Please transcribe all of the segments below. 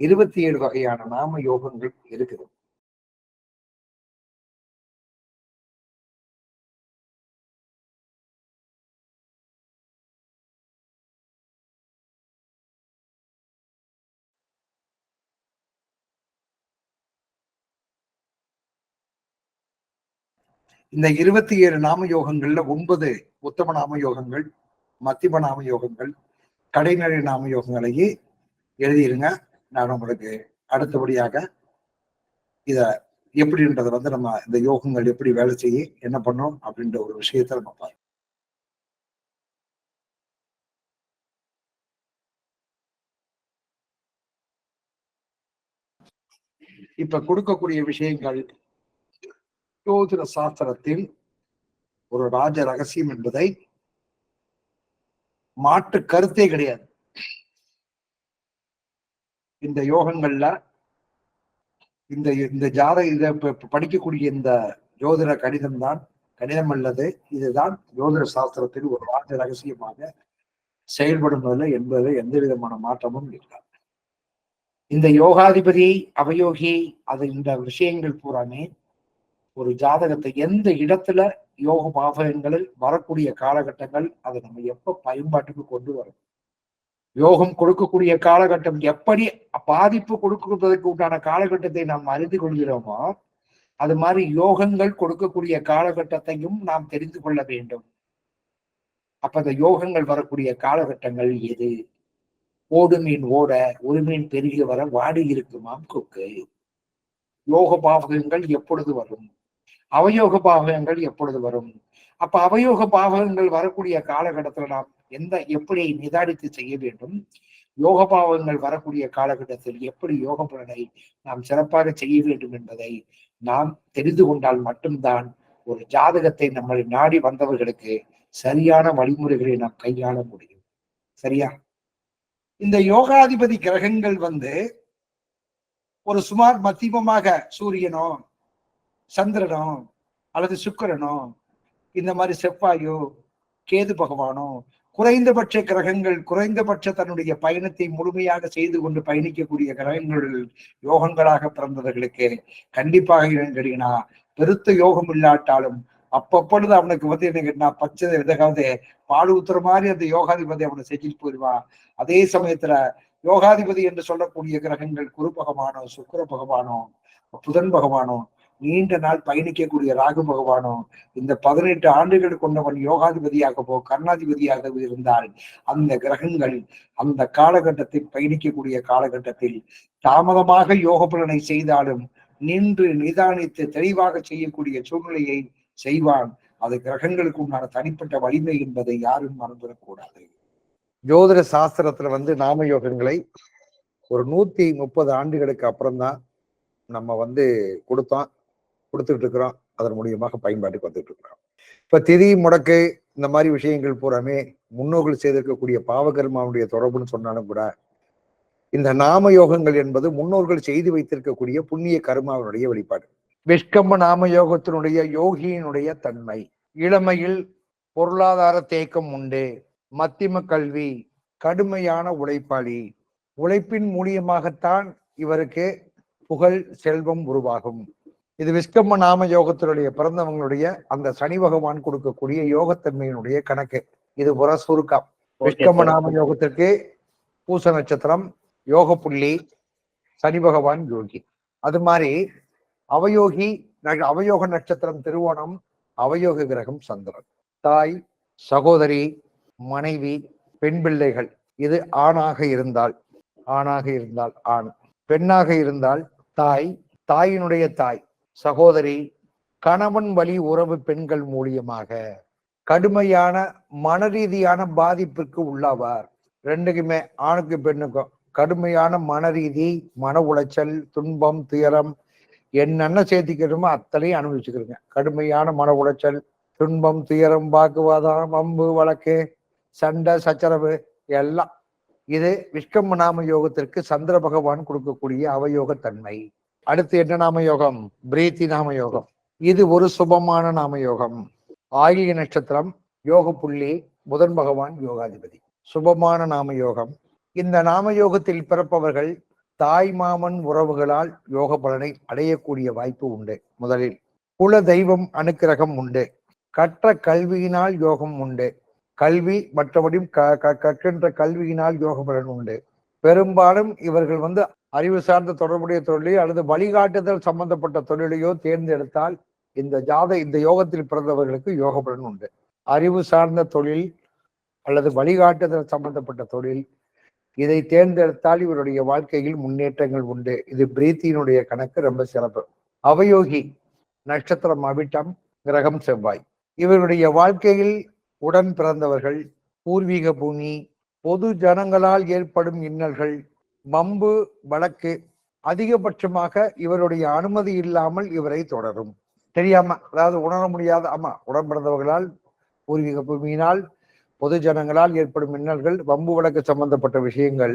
இருபத்தி ஏழு வகையான நாம யோகங்கள் இருக்குது. இந்த இருபத்தி ஏழு நாம யோகங்கள்ல ஒன்பது உத்தம நாம யோகங்கள் மத்திம நாம யோகங்கள் கடைநிலை நாம யோகங்களையே எழுதிருங்க. நான் உங்களுக்கு அடுத்தபடியாக இத எப்படின்றத வந்து நம்ம இந்த யோகங்கள் எப்படி வேலை செய்ய என்ன பண்ணோம் அப்படின்ற ஒரு விஷயத்த நம்ம பார்ப்போம். இப்ப கொடுக்கக்கூடிய விஷயங்கள் ஜோதிட சாஸ்திரத்தில் ஒரு ராஜ ரகசியம் என்பதை மாற்று கருத்தே கிடையாது. இந்த யோகங்கள்ல இந்த இந்த ஜாத இதை படிக்கக்கூடிய இந்த ஜோதிட கணிதம் தான் கணிதம் அல்லது இதுதான் ஜோதிட சாஸ்திரத்தில் ஒரு ராஜ ரகசியமாக செயல்படுவதில்லை என்பது எந்த விதமான மாற்றமும் இல்லை. இந்த யோகாதிபதி அவயோகி அது இந்த விஷயங்கள் பூராமே ஒரு ஜாதகத்தை எந்த இடத்துல யோக பாவகங்களில் வரக்கூடிய காலகட்டங்கள் அதை நம்ம எப்ப பயன்பாட்டுக்கு கொண்டு வரும்? யோகம் கொடுக்கக்கூடிய காலகட்டம் எப்படி பாதிப்பு கொடுக்கிறதுக்கு உண்டான காலகட்டத்தை நாம் அறிந்து கொள்கிறோமோ அது மாதிரி யோகங்கள் கொடுக்கக்கூடிய காலகட்டத்தையும் நாம் தெரிந்து கொள்ள வேண்டும். அப்ப இந்த யோகங்கள் வரக்கூடிய காலகட்டங்கள் எது? ஓடு மீன் ஓட ஒரு மீன் பெருகி வர வாடி இருக்குமாம் கொக்கு யோக பாவகங்கள் எப்பொழுது வரும்? அவயோக பாவகங்கள் எப்பொழுது வரும்? அப்ப அவயோக பாவகங்கள் வரக்கூடிய காலகட்டத்துல நாம் எந்த எப்படி நிதானித்து செய்ய வேண்டும்? யோக பாவங்கள் வரக்கூடிய காலகட்டத்தில் எப்படி யோக பலனை நாம் சிறப்பாக செய்ய வேண்டும் என்பதை நாம் தெரிந்து கொண்டால் மட்டும்தான் ஒரு ஜாதகத்தை நம்மளை நாடி வந்தவர்களுக்கு சரியான வழிமுறைகளை நாம் கையாள முடியும். சரியா? இந்த யோகாதிபதி கிரகங்கள் வந்து ஒரு சுமார் மத்தியமமாக சூரியனோ சந்திரனோ அல்லது சுக்கரனோ இந்த மாதிரி செவ்வாயோ கேது பகவானோ குறைந்தபட்ச கிரகங்கள் குறைந்தபட்ச தன்னுடைய பயணத்தை முழுமையாக செய்து கொண்டு பயணிக்கக்கூடிய கிரகங்கள் யோகங்களாக பிறந்தவர்களுக்கு கண்டிப்பாக கேட்டீங்கன்னா பெருத்த யோகம் இல்லாட்டாலும் அப்பப்பொழுது அவனுக்கு வந்து என்ன கேட்டா பச்சை எதாவது பால் ஊத்துற மாதிரி அந்த யோகாதிபதி அவனை செஞ்சுட்டு போயிடுவான் அதே சமயத்துல யோகாதிபதி என்று சொல்லக்கூடிய கிரகங்கள் குரு பகவானோ சுக்கர பகவானோ புதன் பகவானோ நீண்ட நாள் பயணிக்கக்கூடிய ராகு பகவானோ இந்த பதினெட்டு ஆண்டுகள் கொண்டவன் யோகாதிபதியாகவோ கர்ணாதிபதியாகவோ இருந்தால் அந்த கிரகங்கள் அந்த காலகட்டத்தில் பயணிக்கக்கூடிய காலகட்டத்தில் தாமதமாக யோக பலனை செய்தாலும் நின்று நிதானித்து தெளிவாக செய்யக்கூடிய சூழ்நிலையை செய்வான். அது கிரகங்களுக்கு உண்டான தனிப்பட்ட வலிமை என்பதை யாரும் மறந்துடக்கூடாது. ஜோதிட சாஸ்திரத்துல வந்து நாம யோகங்களை ஒரு நூத்தி முப்பது ஆண்டுகளுக்கு அப்புறம்தான் நம்ம வந்து கொடுத்தோம். கொடுத்துட்டு இருக்கிறோம் அதன் மூலியமாக பயன்பாட்டுக்கு வந்துட்டு இருக்கிறோம் இப்ப திதி முடக்கு இந்த மாதிரி விஷயங்கள் பூராமே முன்னோர்கள் செய்திருக்கக்கூடிய பாவகர்மாவுடைய தொடர்புன்னு சொன்னாலும் கூட இந்த நாம யோகங்கள் என்பது முன்னோர்கள் செய்து வைத்திருக்கக்கூடிய புண்ணிய கர்மாவினுடைய வெளிப்பாடு. விஷ்கம்ப நாம யோகத்தினுடைய யோகியினுடைய தன்மை. இளமையில் பொருளாதார தேக்கம் உண்டு. மத்திம கல்வி கடுமையான உழைப்பாளி. உழைப்பின் மூலியமாகத்தான் இவருக்கு புகழ் செல்வம் உருவாகும். இது விஸ்கம்ம நாம யோகத்தினுடைய பிறந்தவங்களுடைய அந்த சனி பகவான் கொடுக்கக்கூடிய யோகத்தன்மையினுடைய கணக்கு. இது புற சுருக்கம். விஸ்கம்ம நாம யோகத்திற்கு பூச நட்சத்திரம் யோக புள்ளி சனி பகவான் யோகி. அது மாதிரி அவயோகி அவயோக நட்சத்திரம் திருவோணம் அவயோக கிரகம் சந்திரன். தாய் சகோதரி மனைவி பெண் பிள்ளைகள். இது ஆணாக இருந்தால் ஆணாக இருந்தால் ஆண். பெண்ணாக இருந்தால் தாய் தாயினுடைய தாய். சகோதரி கணவன் வழி உறவு பெண்கள் மூலியமாக கடுமையான மனரீதியான பாதிப்புக்கு உள்ளாவார். ரெண்டுக்குமே ஆணுக்கு பெண்ணுக்கும் கடுமையான மனரீதி மன உளைச்சல் துன்பம் துயரம் என்னென்ன சேர்த்திக்கிறோமோ அத்தனையும் அனுபவிச்சுக்கிறோங்க. கடுமையான மன உளைச்சல் துன்பம் துயரம் வாக்குவாதம் வம்பு வழக்கு சண்டை சச்சரவு எல்லாம். இது விஷ்கம்பநாம யோகத்திற்கு சந்திர பகவான் கொடுக்கக்கூடிய அவயோக தன்மை அடுத்து என்ன நாம யோகம் பிரீத்தி நாம யோகம் இது ஒரு சுபமான நாம யோகம் ஆகிய நட்சத்திரம் யோக புள்ளி புதன் பகவான் யோகாதிபதி. சுபமான நாம யோகம் இந்த நாம யோகத்தில் பிறப்பவர்கள் தாய் மாமன் உறவுகளால் யோக பலனை அடையக்கூடிய வாய்ப்பு உண்டு. முதலில் குல தெய்வம் அனுக்கிரகம் உண்டு. கற்ற கல்வியினால் யோகம் உண்டு. கல்வி மற்றபடியும் க- க- கற்கின்ற கல்வியினால் யோக பலன் உண்டு. பெரும்பாலும் இவர்கள் வந்து அறிவு சார்ந்த தொடர்புடைய தொழிலையோ அல்லது வழிகாட்டுதல் சம்பந்தப்பட்ட தொழிலையோ தேர்ந்தெடுத்தால் இந்த ஜாத இந்த யோகத்தில் பிறந்தவர்களுக்கு யோக பலன் உண்டு. அறிவு சார்ந்த தொழில் அல்லது வழிகாட்டுதல் சம்பந்தப்பட்ட தொழில் இதை தேர்ந்தெடுத்தால் இவருடைய வாழ்க்கையில் முன்னேற்றங்கள் உண்டு. இது பிரீத்தியினுடைய கணக்கு ரொம்ப சிறப்பு. அவயோகி நட்சத்திரம் அவிட்டம் கிரகம் செவ்வாய். இவருடைய வாழ்க்கையில் உடன் பிறந்தவர்கள் பூர்வீக பூமி பொது ஜனங்களால் ஏற்படும் இன்னல்கள் வம்பு வழக்கு அதிகபட்சமாக இவருடைய அனுமதி இல்லாமல் இவரை தொடரும். தெரியாம அதாவது உணர முடியாத ஆமா உடன்பிறந்தவர்களால் பூர்வீக பூமியினால் பொது ஜனங்களால் ஏற்படும் இன்னல்கள் வம்பு வழக்கு சம்பந்தப்பட்ட விஷயங்கள்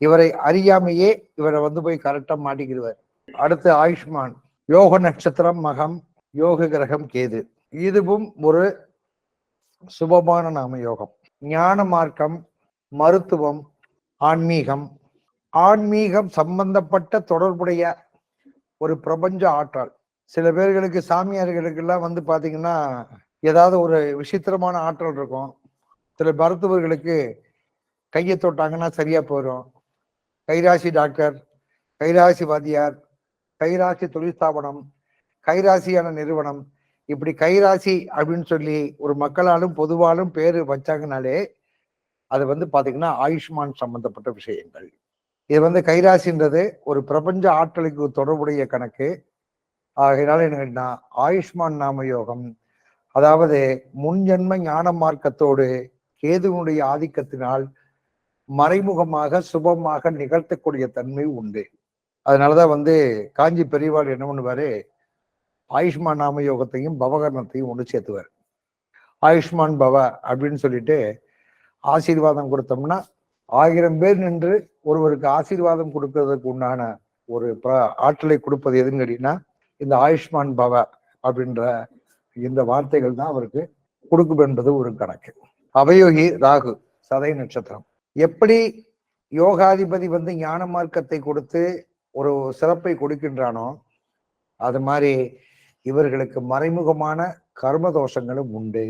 இவரை அறியாமையே இவரை வந்து போய் கரெக்டா மாட்டிக்கிடுவார். அடுத்து ஆயுஷ்மான் யோக நட்சத்திரம் மகம் யோக கிரகம் கேது. இதுவும் ஒரு சுபமான நாம யோகம் ஞான மார்க்கம் மருத்துவம் ஆன்மீகம் ஆன்மீகம் சம்பந்தப்பட்ட தொடர்புடைய ஒரு பிரபஞ்ச ஆற்றல். சில பேர்களுக்கு சாமியார்களுக்கெல்லாம் வந்து பார்த்தீங்கன்னா ஏதாவது ஒரு விசித்திரமான ஆற்றல் இருக்கும். சில மருத்துவர்களுக்கு கையை தொட்டாங்கன்னா சரியா போயிடும். கைராசி டாக்டர் கைராசி வாத்தியார் கைராசி தொழில் கைராசியான நிறுவனம். இப்படி கைராசி அப்படின்னு சொல்லி ஒரு மக்களாலும் பொதுவாலும் பேர் வச்சாங்கனாலே அது வந்து பார்த்தீங்கன்னா ஆயுஷ்மான் சம்பந்தப்பட்ட விஷயங்கள். இது வந்து கைராசின்றது ஒரு பிரபஞ்ச ஆற்றலுக்கு தொடர்புடைய கணக்கு. ஆகையினால என்ன ஆயுஷ்மான் நாம யோகம். அதாவது முன்ஜென்ம ஞான மார்க்கத்தோடு கேதுவனுடைய ஆதிக்கத்தினால் மறைமுகமாக சுபமாக நிகழ்த்தக்கூடிய தன்மை உண்டு. அதனாலதான் வந்து காஞ்சி பெரியவாள் என்ன பண்ணுவாரு? ஆயுஷ்மான் நாம யோகத்தையும் பவகரணத்தையும் ஒன்று சேர்த்துவார். ஆயுஷ்மான் பவ அப்படின்னு சொல்லிட்டு ஆசீர்வாதம் கொடுத்தோம்னா ஆயிரம் பேர் நின்று ஒருவருக்கு ஆசீர்வாதம் கொடுக்கறதுக்கு உண்டான ஒரு ப- ஆற்றலை கொடுப்பது எதுன்னு கேட்டீங்கன்னா இந்த ஆயுஷ்மான் பவ அப்படின்ற இந்த வார்த்தைகள் தான் அவருக்கு கொடுக்கும் என்பது ஒரு கணக்கு. அவயோகி ராகு சதை நட்சத்திரம். எப்படி யோகாதிபதி வந்து ஞான மார்க்கத்தை கொடுத்து ஒரு சிறப்பை கொடுக்கின்றானோ அது மாதிரி இவர்களுக்கு மறைமுகமான கர்ம தோஷங்களும் உண்டு.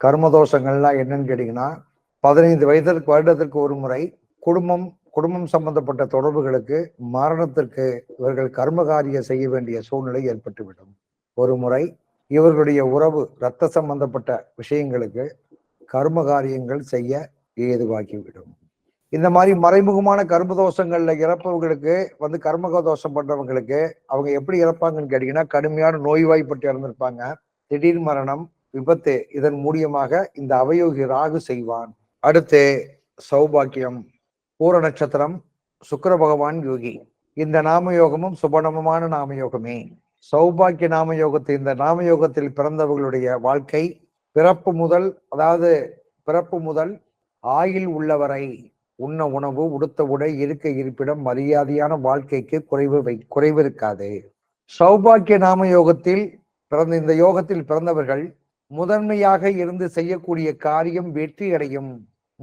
கர்ம தோஷங்கள்லாம் என்னன்னு கேட்டீங்கன்னா பதினைந்து வயதிற்கு வருடத்திற்கு ஒரு முறை குடும்பம் குடும்பம் சம்பந்தப்பட்ட தொடர்புகளுக்கு மரணத்திற்கு இவர்கள் கர்மகாரியம் செய்ய வேண்டிய சூழ்நிலை ஏற்பட்டுவிடும். ஒரு முறை இவர்களுடைய உறவு இரத்த சம்பந்தப்பட்ட விஷயங்களுக்கு கர்ம காரியங்கள் செய்ய ஏதுவாக்கிவிடும் இந்த மாதிரி மறைமுகமான கர்ம தோஷங்கள்ல இறப்பவர்களுக்கு வந்து கர்மக தோஷம் பண்றவங்களுக்கு அவங்க எப்படி இறப்பாங்கன்னு கேட்டீங்கன்னா கடுமையான நோய்வாய்ப்பட்டு இறந்திருப்பாங்க. திடீர் மரணம் விபத்து இதன் மூலியமாக இந்த அவயோகி ராகு செய்வான். அடுத்து சௌபாக்கியம் பூர நட்சத்திரம் சுக்கர பகவான் யோகி. இந்த நாமயோகமும் சுபநமமான நாமயோகமே. சௌபாக்கிய நாமயோகத்தை இந்த நாமயோகத்தில் பிறந்தவர்களுடைய வாழ்க்கை பிறப்பு முதல் அதாவது பிறப்பு முதல் ஆயில் உள்ளவரை உண்ண உணவு உடுத்த உடை இருக்க இருப்பிடம் மரியாதையான வாழ்க்கைக்கு குறைவு வை குறைவு இருக்காது. சௌபாக்கிய நாம யோகத்தில் பிறந்த இந்த யோகத்தில் பிறந்தவர்கள் முதன்மையாக இருந்து செய்யக்கூடிய காரியம் வெற்றி அடையும்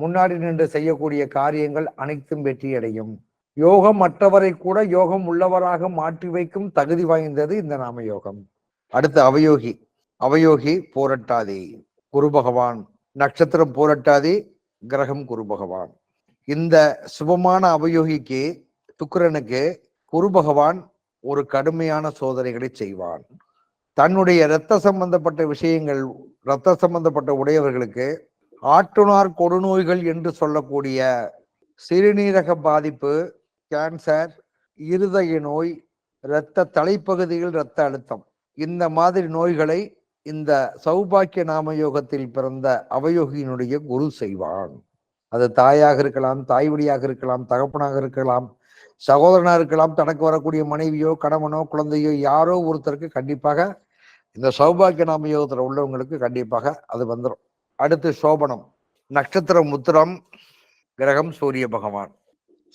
முன்னாடி நின்று செய்யக்கூடிய காரியங்கள் அனைத்தும் வெற்றியடையும். யோகம் மற்றவரை கூட யோகம் உள்ளவராக மாற்றி வைக்கும் தகுதி வாய்ந்தது இந்த நாம யோகம் அடுத்து அவயோகி. அவயோகி போரட்டாதி. குரு பகவான். நட்சத்திரம் போரட்டாதி கிரகம் குரு பகவான். இந்த சுபமான அவயோகிக்கு துக்குரனுக்கு குரு பகவான் ஒரு கடுமையான சோதனைகளை செய்வான். தன்னுடைய இரத்த சம்பந்தப்பட்ட விஷயங்கள் இரத்த சம்பந்தப்பட்ட உடையவர்களுக்கு ஆட்டுனார் கொடுநோய்கள் என்று சொல்லக்கூடிய சிறுநீரக பாதிப்பு கேன்சர் இருதய நோய் இரத்த தலைப்பகுதியில் இரத்த அழுத்தம். இந்த மாதிரி நோய்களை இந்த சௌபாக்கிய நாம யோகத்தில் பிறந்த அவயோகியினுடைய குரு செய்வான். அது தாயாக இருக்கலாம் தாய் வழியாக இருக்கலாம் தகப்பனாக இருக்கலாம் சகோதரனாக இருக்கலாம் தனக்கு வரக்கூடிய மனைவியோ கணவனோ குழந்தையோ யாரோ ஒருத்தருக்கு கண்டிப்பாக இந்த சௌபாக்கிய நாம யோகத்தில் உள்ளவங்களுக்கு கண்டிப்பாக அது வந்துடும் அடுத்து சோபனம். நட்சத்திரம் உத்திரம் கிரகம் சூரிய பகவான்.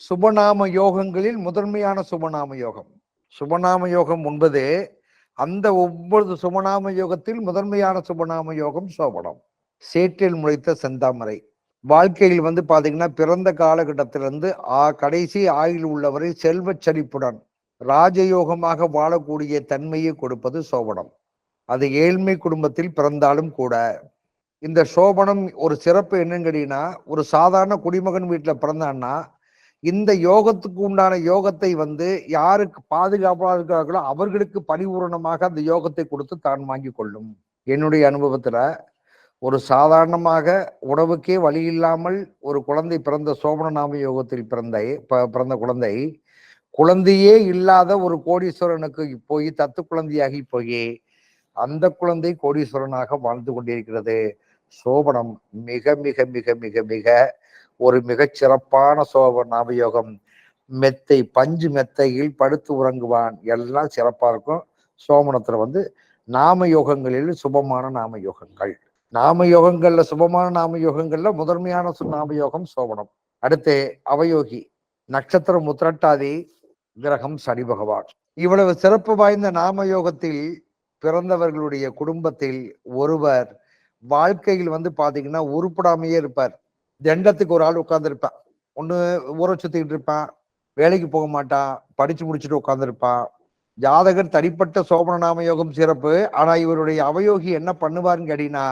சுபநாம யோகங்களில் முதன்மையான சுபநாம யோகம். சுபநாம யோகம் என்பது அந்த ஒவ்வொரு சுபநாம யோகத்தில் முதன்மையான சுபநாம யோகம் சோபனம். சேற்றில் முளைத்த செந்தாமரை. வாழ்க்கையில் வந்து பார்த்தீங்கன்னா பிறந்த காலகட்டத்திலிருந்து ஆ கடைசி ஆயுள் உள்ளவரை செல்வ செழிப்புடன் ராஜயோகமாக வாழக்கூடிய தன்மையை கொடுப்பது சோபனம். அது ஏழ்மை குடும்பத்தில் பிறந்தாலும் கூட இந்த சோபனம் ஒரு சிறப்பு என்னன்னு கேட்டீங்கன்னா ஒரு சாதாரண குடிமகன் வீட்டில் பிறந்தான்னா இந்த யோகத்துக்கு உண்டான யோகத்தை வந்து யாருக்கு பாதுகாப்பாக இருக்கிறார்களோ அவர்களுக்கு பரிபூரணமாக அந்த யோகத்தை கொடுத்து தான் வாங்கி கொள்ளும். என்னுடைய அனுபவத்தில் ஒரு சாதாரணமாக உணவுக்கே வழி இல்லாமல் ஒரு குழந்தை பிறந்த சோபனநாம யோகத்தில் பிறந்த ப- பிறந்த குழந்தை குழந்தையே இல்லாத ஒரு கோடீஸ்வரனுக்கு போய் தத்து குழந்தையாகி போய் அந்த குழந்தை கோடீஸ்வரனாக வாழ்ந்து கொண்டிருக்கிறது. சோபனம் மிக மிக மிக மிக மிக ஒரு மிகச் சிறப்பான சோப நாபயோகம் மெத்தை பஞ்சு மெத்தையில் படுத்து உறங்குவான். எல்லாம் சிறப்பாக இருக்கும். சோமனத்தில் வந்து நாம யோகங்களில் சுபமான நாம யோகங்கள் நாம யோகங்கள்ல சுபமான நாம யோகங்கள்ல முதன்மையான நாம யோகம் சோபனம். அடுத்து அவயோகி நட்சத்திரம் முத்திரட்டாதி கிரகம் சனி பகவான். இவ்வளவு சிறப்பு வாய்ந்த நாம யோகத்தில் பிறந்தவர்களுடைய குடும்பத்தில் ஒருவர் வாழ்க்கையில் வந்து பாத்தீங்கன்னா உருப்படாமையே இருப்பார். தண்டத்துக்கு ஒரு ஆள் உட்கார்ந்துருப்பான். ஒன்று ஊரை சுத்திக்கிட்டு இருப்பான். வேலைக்கு போக மாட்டான். படிச்சு முடிச்சுட்டு உட்காந்துருப்பான் ஜாதகர் தனிப்பட்ட சோபனநாம யோகம் சிறப்பு. ஆனா இவருடைய அவயோகி என்ன பண்ணுவாருன்னு கேட்டீங்கன்னா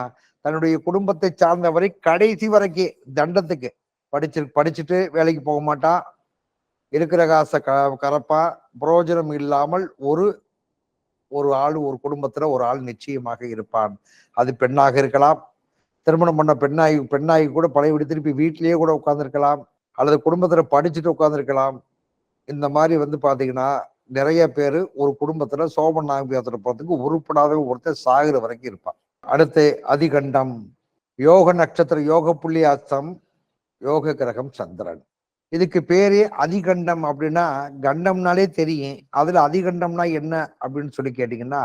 தன்னுடைய குடும்பத்தை சார்ந்தவரை கடைசி வரைக்கும் தண்டத்துக்கு படிச்சு படிச்சுட்டு வேலைக்கு போக மாட்டான். இருக்கிற காசை க கரப்பா பிரயோஜனம் இல்லாமல் ஒரு ஒரு ஆள் ஒரு குடும்பத்துல ஒரு ஆள் நிச்சயமாக இருப்பான். அது பெண்ணாக இருக்கலாம். திருமணம் பண்ண பெண்ணாகி பெண்ணாகி கூட பழைய விட்டு திருப்பி வீட்டிலேயே கூட உட்காந்துருக்கலாம் அல்லது குடும்பத்துல படிச்சுட்டு உட்காந்துருக்கலாம் இந்த மாதிரி வந்து பாத்தீங்கன்னா நிறைய பேர் ஒரு குடும்பத்துல சோபன் நாகபியத்துல போறதுக்கு உருப்படாத ஒருத்தர் சாகிற வரைக்கும் இருப்பான் அடுத்து அதிகண்டம். யோக நட்சத்திர யோக புள்ளி அஸ்தம் யோக கிரகம் சந்திரன். இதுக்கு பேரு அதிகண்டம் அப்படின்னா கண்டம்னாலே தெரியும். அதுல அதிகண்டம்னா என்ன அப்படின்னு சொல்லி கேட்டீங்கன்னா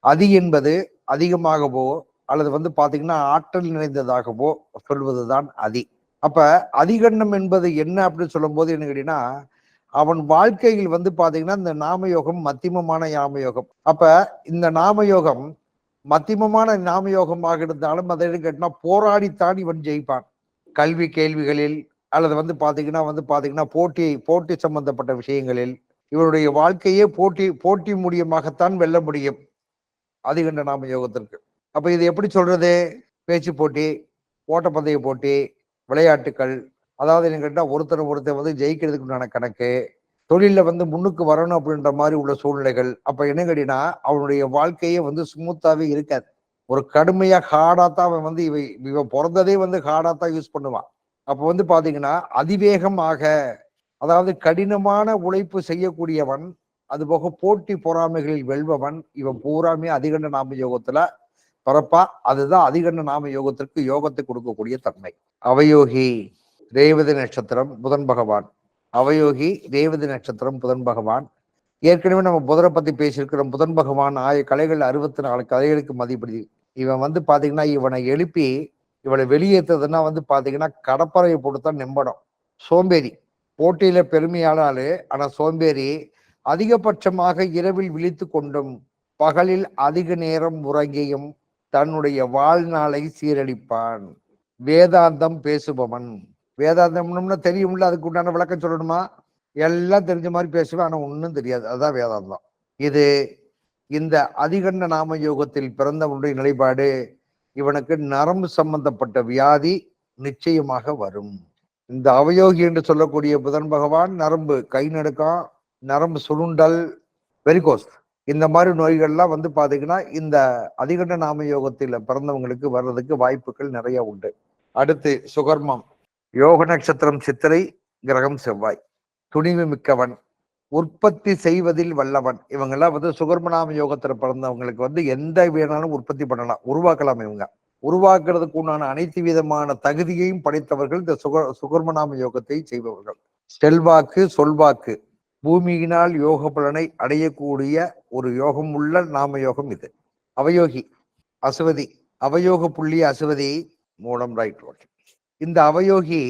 அதி என்பது அதிகமாகவோ அல்லது வந்து பாத்தீங்கன்னா ஆற்றல் நிறைந்ததாகவோ சொல்வதுதான் அதி. அப்ப அதிகண்டம் என்பது என்ன அப்படின்னு சொல்லும் போது என்ன கேட்டீங்கன்னா அவன் வாழ்க்கையில் வந்து பாத்தீங்கன்னா இந்த நாமயோகம் மத்தியமமான யாமயோகம். அப்ப இந்த நாமயோகம் மத்தியமமான நாமயோகமாக இருந்தாலும் அதை கேட்டினா போராடித்தான் இவன் ஜெயிப்பான். கல்வி கேள்விகளில் அல்லது வந்து பார்த்தீங்கன்னா வந்து பார்த்தீங்கன்னா போட்டி போட்டி சம்பந்தப்பட்ட விஷயங்களில் இவருடைய வாழ்க்கையே போட்டி போட்டி மூலியமாகத்தான் வெல்ல முடியும். அதிகண்ட நாம யோகத்திற்கு. அப்போ இது எப்படி சொல்றது? பேச்சு போட்டி ஓட்டப்பந்தய போட்டி விளையாட்டுக்கள். அதாவது என்ன ஒருத்தர் ஒருத்தர் வந்து ஜெயிக்கிறதுக்கு உண்டான கணக்கு தொழிலில் வந்து முன்னுக்கு வரணும் அப்படின்ற மாதிரி உள்ள சூழ்நிலைகள். அப்போ என்ன கேட்டீங்கன்னா அவனுடைய வாழ்க்கையே வந்து ஸ்மூத்தாகவே இருக்காது. ஒரு கடுமையாக ஹார்டாக தான் அவன் வந்து இவ இவன் பிறந்ததே வந்து ஹார்டாக தான் யூஸ் பண்ணுவான். அப்போ வந்து பாத்தீங்கன்னா அதிவேகமாக அதாவது கடினமான உழைப்பு செய்யக்கூடியவன் அதுபோக போட்டி பொறாமைகளில் வெல்பவன் இவன் பூராமே அதிகண்ட நாம யோகத்துல பிறப்பா அதுதான் அதிகண்ட நாம யோகத்திற்கு யோகத்தை கொடுக்கக்கூடிய தன்மை. அவயோகி ரேவதி நட்சத்திரம் புதன் பகவான். அவயோகி ரேவதி நட்சத்திரம் புதன் பகவான். ஏற்கனவே நம்ம புதனை பத்தி பேசியிருக்கிறோம். புதன் பகவான் ஆய கலைகள் அறுபத்தி நாலு கலைகளுக்கு மதிப்படி. இவன் வந்து பாத்தீங்கன்னா இவனை எழுப்பி இவனை வெளியேற்றதுன்னா வந்து பார்த்தீங்கன்னா கடப்பறையை போட்டுத்தான் நிம்படம். சோம்பேறி. போட்டியில் பெருமையானாலே ஆனால் சோம்பேறி அதிகபட்சமாக இரவில் விழித்து கொண்டும் பகலில் அதிக நேரம் உறங்கியும் தன்னுடைய வாழ்நாளை சீரழிப்பான். வேதாந்தம் பேசுபவன். வேதாந்தம்னு தெரியும்ல அதுக்கு உண்டான விளக்கம் சொல்லணுமா? எல்லாம் தெரிஞ்ச மாதிரி பேசுவேன் ஆனால் ஒன்றும் தெரியாது. அதுதான் வேதாந்தம். இது இந்த அதிகண்ட நாம யோகத்தில் பிறந்தவனுடைய நிலைப்பாடு. இவனுக்கு நரம்பு சம்பந்தப்பட்ட வியாதி நிச்சயமாக வரும். இந்த அவயோகி என்று சொல்லக்கூடிய புதன் பகவான் நரம்பு கை நடுக்கம் நரம்பு சுருண்டல் வெரிகோஸ் இந்த மாதிரி நோய்கள்லாம் வந்து பாத்தீங்கன்னா இந்த அதிகண்ட நாம யோகத்தில் பிறந்தவங்களுக்கு வர்றதுக்கு வாய்ப்புகள் நிறைய உண்டு. அடுத்து சுகர்மம். யோக நட்சத்திரம் சித்திரை கிரகம் செவ்வாய். துணிவு மிக்கவன். உற்பத்தி செய்வதில் வல்லவன். இவங்கெல்லாம் வந்து சுகர்மநாம யோகத்தில் பிறந்தவங்களுக்கு வந்து எந்த வேணாலும் உற்பத்தி பண்ணலாம். உருவாக்கலாம் இவங்க. உருவாக்குறதுக்கு உண்டான அனைத்து விதமான தகுதியையும் படைத்தவர்கள் இந்த சுக சுகர்மநாம யோகத்தை செய்பவர்கள். செல்வாக்கு சொல்வாக்கு பூமியினால் யோக பலனை அடையக்கூடிய ஒரு யோகம் உள்ள நாம யோகம் இது. அவயோகி அசுவதி அவயோக புள்ளி அசுவதி மூலம் ரைட் ஓகே இந்த அவயோகி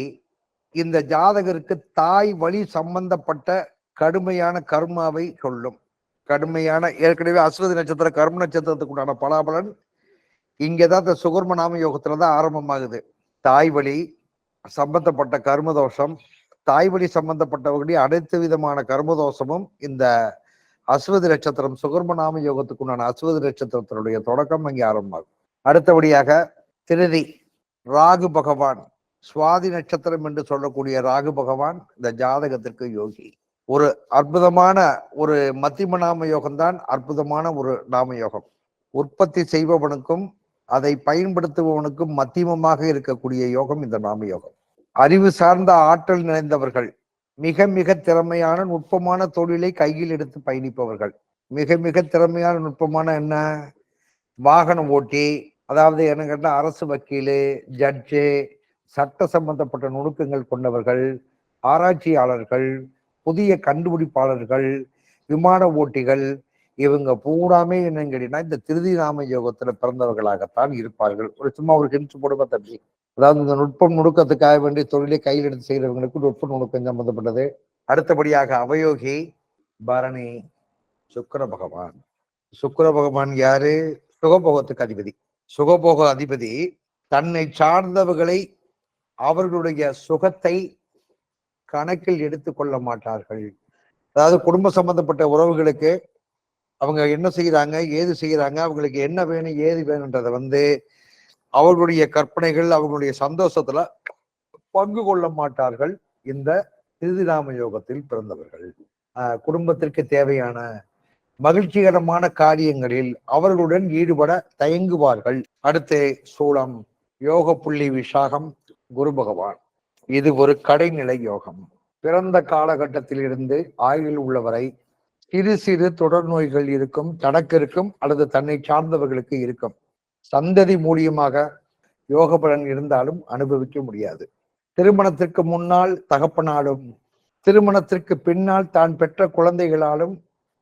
இந்த ஜாதகருக்கு தாய் வழி சம்பந்தப்பட்ட கடுமையான கர்மாவை சொல்லும். கடுமையான ஏற்கனவே அஸ்வதி நட்சத்திர கர்ம நட்சத்திரத்துக்கு உண்டான பலாபலன் இங்கதான் இந்த சுகர்ம நாம யோகத்துல தான் ஆரம்பமாகுது. தாய் வழி சம்பந்தப்பட்ட கர்மதோஷம் தாய்வழி சம்பந்தப்பட்டவர்களுடைய அனைத்து விதமான கர்மதோஷமும் இந்த அஸ்வதி நட்சத்திரம் சுகர்ம நாம யோகத்துக்கு யோகத்துக்குண்டான அஸ்வதி நட்சத்திரத்தினுடைய தொடக்கம் அங்கே ஆரம்பமாகும். அடுத்தபடியாக திருதி ராகு பகவான் சுவாதி நட்சத்திரம் என்று சொல்லக்கூடிய ராகு பகவான் இந்த ஜாதகத்திற்கு யோகி. ஒரு அற்புதமான ஒரு மத்திம நாம யோகம்தான் அற்புதமான ஒரு நாம யோகம். உற்பத்தி செய்பவனுக்கும் அதை பயன்படுத்துபவனுக்கும் மத்தியமமாக இருக்கக்கூடிய யோகம் இந்த நாம யோகம். அறிவு சார்ந்த ஆற்றல் நிறைந்தவர்கள் மிக மிக திறமையான நுட்பமான தொழிலை கையில் எடுத்து பயணிப்பவர்கள். மிக மிக திறமையான நுட்பமான என்ன? வாகனம் ஓட்டி அதாவது என்ன கேட்டால் அரசு வக்கீலு ஜட்ஜு சட்ட சம்பந்தப்பட்ட நுணுக்கங்கள் கொண்டவர்கள் ஆராய்ச்சியாளர்கள் புதிய கண்டுபிடிப்பாளர்கள் விமான ஓட்டிகள் இவங்க பூராமே என்னன்னு கேட்டீங்கன்னா இந்த திருதி நாம யோகத்துல பிறந்தவர்களாகத்தான் இருப்பார்கள். ஒரு சும்மா ஒரு ஹிண்ட் போடுமா தம்பி. அதாவது இந்த நுட்பம் நுணுக்கத்துக்காக வேண்டிய தொழிலை கையில் எடுத்து செய்கிறவங்களுக்கு நுட்ப நுணுக்கம் சம்பந்தப்பட்டது. அடுத்தபடியாக அவயோகி பரணி சுக்கர பகவான். சுக்கர பகவான் யாரு? சுகபோகத்துக்கு அதிபதி. சுகபோக அதிபதி தன்னை சார்ந்தவர்களை அவர்களுடைய சுகத்தை கணக்கில் எடுத்துக்கொள்ள மாட்டார்கள். அதாவது குடும்ப சம்பந்தப்பட்ட உறவுகளுக்கு அவங்க என்ன செய்கிறாங்க ஏது செய்கிறாங்க அவங்களுக்கு என்ன வேணும் ஏது வேணுன்றதை வந்து அவர்களுடைய கற்பனைகள் அவர்களுடைய சந்தோஷத்துல பங்கு கொள்ள மாட்டார்கள் இந்த திருதிராம யோகத்தில் பிறந்தவர்கள். குடும்பத்திற்கு தேவையான மகிழ்ச்சிகரமான காரியங்களில் அவர்களுடன் ஈடுபட தயங்குவார்கள். அடுத்து சூளம் யோக புள்ளி விசாகம் குரு பகவான். இது ஒரு கடைநிலை யோகம். பிறந்த காலகட்டத்தில் இருந்து ஆயுள் உள்ளவரை சிறு சிறு தொடர் நோய்கள் இருக்கும் தனக்கு இருக்கும் அல்லது தன்னை சார்ந்தவர்களுக்கு இருக்கும். சந்ததி மூலியமாக யோக பலன் இருந்தாலும் அனுபவிக்க முடியாது. திருமணத்திற்கு முன்னால் தகப்பனாலும் திருமணத்திற்கு பின்னால் தான் பெற்ற குழந்தைகளாலும்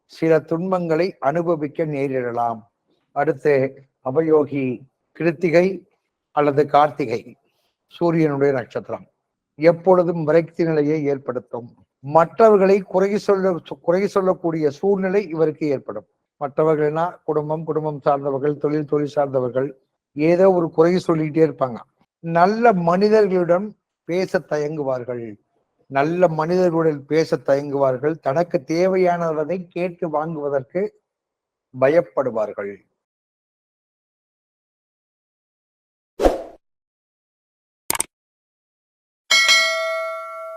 சில துன்பங்களை அனுபவிக்க நேரிடலாம். அடுத்து அவயோகி கிருத்திகை அல்லது கார்த்திகை சூரியனுடைய நட்சத்திரம். எப்பொழுதும் விரக்தி நிலையை ஏற்படுத்தும். மற்றவர்களை குறை சொல்ல குறை சொல்லக்கூடிய சூழ்நிலை இவருக்கு ஏற்படும். மற்றவர்கள்னா குடும்பம் குடும்பம் சார்ந்தவர்கள் தொழில் தொழில் சார்ந்தவர்கள் ஏதோ ஒரு குறை சொல்லிக்கிட்டே இருப்பாங்க. நல்ல மனிதர்களிடம் பேச தயங்குவார்கள். நல்ல மனிதர்களுடன் பேச தயங்குவார்கள். தனக்கு தேவையானதை கேட்டு வாங்குவதற்கு பயப்படுவார்கள்.